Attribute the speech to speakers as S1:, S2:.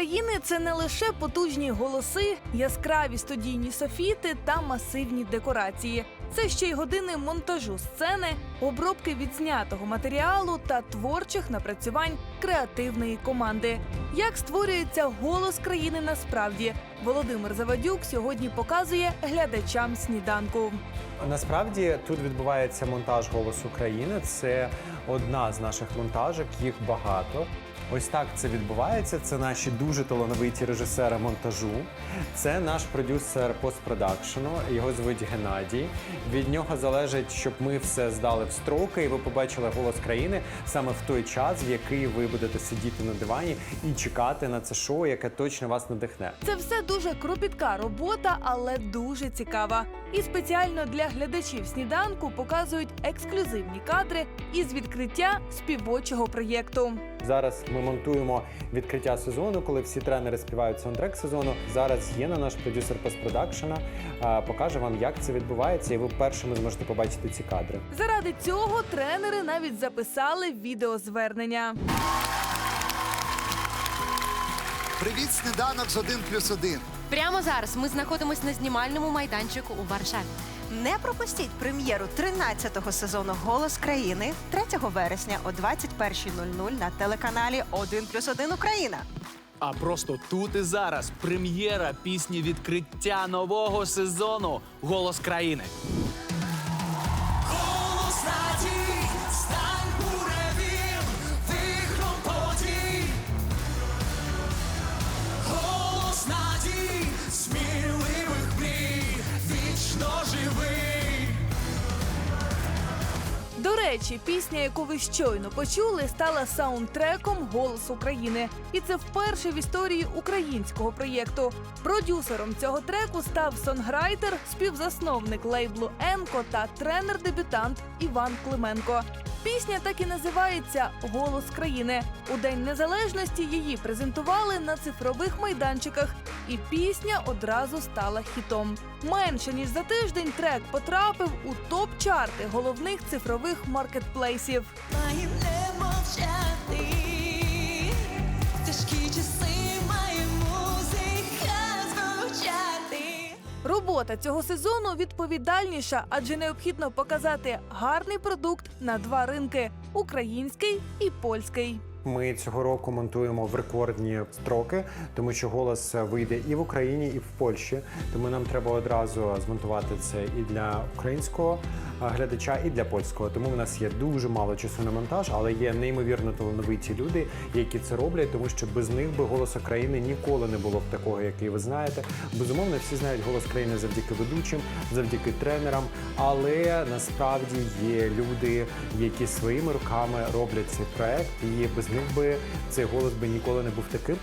S1: Голос країни це не лише потужні голоси, яскраві студійні софіти та масивні декорації. Це ще й години монтажу сцени, обробки відзнятого матеріалу та творчих напрацювань креативної команди. Як створюється голос країни насправді? Володимир Завадюк сьогодні показує глядачам сніданку.
S2: Насправді тут відбувається монтаж «Голос України». Це одна з наших монтажок, їх багато. Ось так це відбувається. Це наші дуже талановиті режисери монтажу. Це наш продюсер постпродакшену. Його звуть Геннадій. Від нього залежить, щоб ми все здали в строки, і ви побачили голос країни саме в той час, в який ви будете сидіти на дивані і чекати на це шоу, яке точно вас надихне.
S1: Це все дуже кропітка робота, але дуже цікава. І спеціально для глядачів сніданку показують ексклюзивні кадри із відкриття співочого проєкту.
S2: Зараз ми монтуємо відкриття сезону, коли всі тренери співають саундтрек сезону. Зараз Єна, наш продюсер постпродакшена, покаже вам, як це відбувається, і ви першими зможете побачити ці кадри.
S1: Заради цього тренери навіть записали відеозвернення.
S3: Привіт, сніданок з 1 плюс 1.
S4: Прямо зараз ми знаходимося на знімальному майданчику у Варшаві.
S5: Не пропустіть прем'єру 13-го сезону Голос країни 3 вересня о 21.00 на телеканалі 1 плюс 1 Україна.
S6: А просто тут і зараз прем'єра пісні відкриття нового сезону Голос країни.
S1: Речі, пісня, яку ви щойно почули, стала саундтреком Голос України. І це вперше в історії українського проєкту. Продюсером цього треку став сонграйтер, співзасновник лейблу Енко та тренер-дебютант Іван Клименко. Пісня так і називається Голос країни. У День Незалежності її презентували на цифрових майданчиках, і пісня одразу стала хітом. Менше ніж за тиждень трек потрапив у топ-чарти головних цифрових маркетплейсів.
S7: Має не мовчати,
S1: Робота цього сезону відповідальніша, адже необхідно показати гарний продукт на два ринки український і польський.
S2: Ми цього року монтуємо в рекордні строки, тому що голос вийде і в Україні, і в Польщі. Тому нам треба одразу змонтувати це і для українського глядача, і для польського. Тому в нас є дуже мало часу на монтаж, але є неймовірно талановиті люди, які це роблять, тому що без них би голосу країни ніколи не було б такого, який ви знаєте. Безумовно, всі знають голос країни завдяки ведучим, завдяки тренерам. Але насправді є люди, які своїми руками роблять цей проект, і без них би цей голос би ніколи не був таким.